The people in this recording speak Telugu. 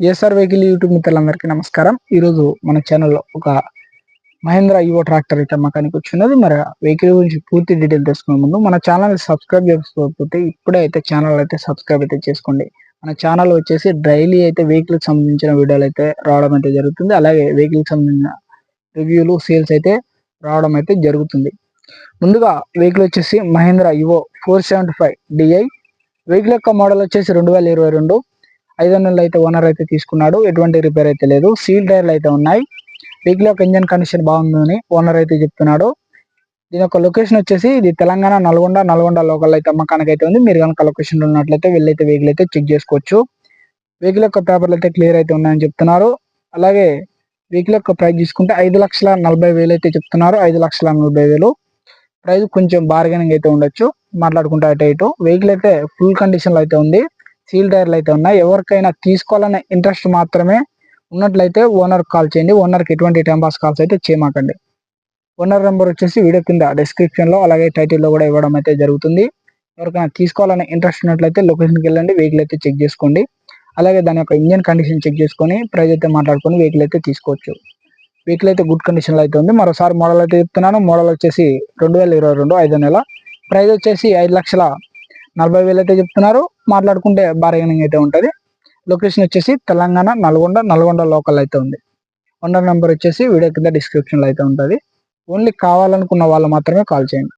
ఎస్ఆర్ వెహికల్ యూట్యూబ్ మిత్రులందరికీ నమస్కారం. ఈరోజు మన ఛానల్లో ఒక మహేంద్ర యువో ట్రాక్టర్ అయితే అమ్మకానికి వచ్చినది. మరి వెహికల్ గురించి పూర్తి డీటెయిల్ తెలుసుకునే ముందు మన ఛానల్ సబ్స్క్రైబ్ చేసుకోకపోతే ఇప్పుడే అయితే ఛానల్ అయితే సబ్స్క్రైబ్ అయితే చేసుకోండి. మన ఛానల్ వచ్చేసి డైలీ అయితే వెహికల్ సంబంధించిన వీడియోలు అయితే రావడం అయితే జరుగుతుంది. అలాగే వెహికల్ సంబంధించిన రివ్యూలు సేల్స్ అయితే రావడం అయితే జరుగుతుంది. ముందుగా వెహికల్ వచ్చేసి Mahindra Yuvo four seventy five DI vehicle యొక్క మోడల్ వచ్చేసి రెండు వేల ఇరవై రెండు. ఐదు వందలు అయితే ఓనర్ అయితే తీసుకున్నాడు. ఎటువంటి రిపేర్ అయితే లేదు. సీల్ టైర్లు అయితే ఉన్నాయి. వెహికల్ ఒక ఇంజన్ కండిషన్ బాగుందని ఓనర్ అయితే చెప్తున్నాడు. దీని యొక్క లొకేషన్ వచ్చేసి ఇది తెలంగాణ నల్గొండ నల్గొండ లోకల్ అయితే అమ్మకానికి అయితే ఉంది. మీరు కనుక లొకేషన్ ఉన్నట్లయితే వెళ్ళైతే వెహికల్ అయితే చెక్ చేసుకోవచ్చు. వెహికల్ యొక్క పేపర్లు అయితే క్లియర్ అయితే ఉన్నాయని చెప్తున్నారు. అలాగే వెహికల్ యొక్క ప్రైస్ తీసుకుంటే ఐదు లక్షల నలభై వేలు అయితే చెప్తున్నారు. ఐదు లక్షల నలభై వేలు. ప్రైస్ కొంచెం బార్గెనింగ్ అయితే ఉండొచ్చు. మాట్లాడుకుంటే అటు ఇటు. వెహికల్ అయితే ఫుల్ కండిషన్లో అయితే ఉంది. సీల్ టైర్లు అయితే ఉన్నాయి. ఎవరికైనా తీసుకోవాలనే ఇంట్రెస్ట్ మాత్రమే ఉన్నట్లయితే ఓనర్ కాల్ చేయండి. ఓనర్కి ఎటువంటి టైం పాస్ కాల్స్ అయితే చేయమాకండి. ఓనర్ నెంబర్ వచ్చేసి వీడియో కింద డిస్క్రిప్షన్లో అలాగే టైటిల్లో కూడా ఇవ్వడం అయితే జరుగుతుంది. ఎవరికైనా తీసుకోవాలనే ఇంట్రెస్ట్ ఉన్నట్లయితే లొకేషన్కి వెళ్ళండి. వెహికల్ అయితే చెక్ చేసుకోండి. అలాగే దాని యొక్క ఇంజన్ కండిషన్ చెక్ చేసుకొని ప్రైజ్ అయితే మాట్లాడుకొని వెహికల్ అయితే తీసుకోవచ్చు. వెహికల్ అయితే గుడ్ కండిషన్లో అయితే ఉంది. మరోసారి మోడల్ అయితే చెప్తున్నాను. మోడల్ వచ్చేసి రెండు వేల ఇరవై రెండు ఐదో నెల. ప్రైజ్ వచ్చేసి ఐదు లక్షల నలభై వేలు అయితే చెప్తున్నారు. మాట్లాడుకుంటే బార్గెనింగ్ అయితే ఉంటుంది. లొకేషన్ వచ్చేసి తెలంగాణ నల్గొండ నల్గొండ లోకల్ అయితే ఉంది. ఓనర్ నెంబర్ వచ్చేసి వీడియో కింద డిస్క్రిప్షన్లో అయితే ఉంటుంది. ఓన్లీ కావాలనుకున్న వాళ్ళు మాత్రమే కాల్ చేయండి.